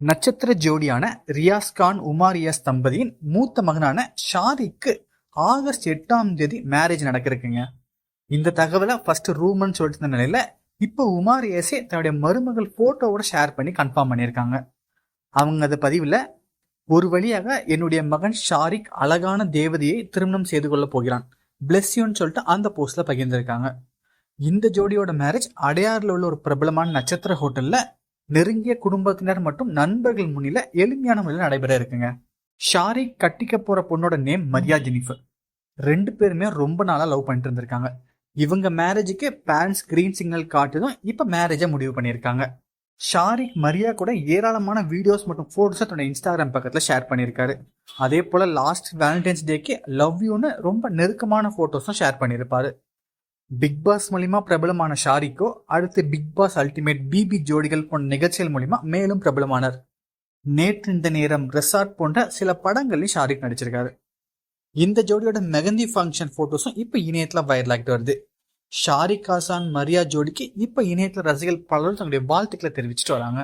நட்சத்திர ஜோடியான ரியாஸ் கான் உமார் ரியாஸ் தம்பதியின் மூத்த மகனான ஷாரிக்கு ஆகஸ்ட் எட்டாம் தேதி மேரேஜ் நடக்கிருக்குங்க இந்த தகவலை ஃபர்ஸ்ட் ரூமன்னு சொல்லிட்டு இருந்த நிலையில இப்போ உமார் ரியாஸே தன்னுடைய மருமகள் போட்டோவோட ஷேர் பண்ணி கன்ஃபார்ம் பண்ணியிருக்காங்க. அவங்க அந்த பதிவில் ஒரு வழியாக என்னுடைய மகன் ஷாரிக் அழகான தேவதையை திருமணம் செய்து கொள்ள போகிறான். பிளெஸ்யூன்னு சொல்லிட்டு அந்த போஸ்ட்ல பகிர்ந்திருக்காங்க. இந்த ஜோடியோட மேரேஜ் அடையாறுல உள்ள ஒரு பிரபலமான நட்சத்திர ஹோட்டலில் நெருங்கிய குடும்பத்தினர் மற்றும் நண்பர்கள் முன்னில எளிமையான முறையில் நடைபெற இருக்குங்க. ஷாரிக் கட்டிக்க போற பொண்ணோட நேம் மரியா ஜெனிஃபர். ரெண்டு பேருமே ரொம்ப நாளா லவ் பண்ணிட்டு இருந்திருக்காங்க. இவங்க மேரேஜுக்கு பேரண்ட்ஸ் கிரீன் சிக்னல் காட்டுதும் இப்ப மேரேஜை முடிவு பண்ணியிருக்காங்க. ஷாரிக் மரியா கூட ஏராளமான வீடியோஸ் மற்றும் போட்டோஸை தன்னோட இன்ஸ்டாகிராம் பக்கத்தில் ஷேர் பண்ணியிருக்காரு. அதே போல லாஸ்ட் வேலண்டைன்ஸ் டேக்கு லவ் யூன்னு ரொம்ப நெருக்கமான போட்டோஸும் ஷேர் பண்ணியிருப்பாரு. பிக் பாஸ் மூலியமா பிரபலமான ஷாரிக்கோ அடுத்து பிக் பாஸ் அல்டிமேட் பிபி ஜோடிகள் போன்ற நிகழ்ச்சிகள் மூலிமா மேலும் பிரபலமானார். நேற்று இந்த நேரம் ரெசார்ட் போன்ற சில படங்களில் ஷாரிக் நடிச்சிருக்காரு. இந்த ஜோடியோட மெகந்தி ஃபங்க்ஷன் போட்டோஸும் இப்போ இணையத்தில் வைரல் ஆகிட்டு வருது. ஷாரிக் ஹாசான் மரியா ஜோடிக்கு இப்போ இணையத்தில் ரசிகர்கள் பலரும் தங்களுடைய வாழ்த்துக்களை தெரிவிச்சிட்டு வராங்க.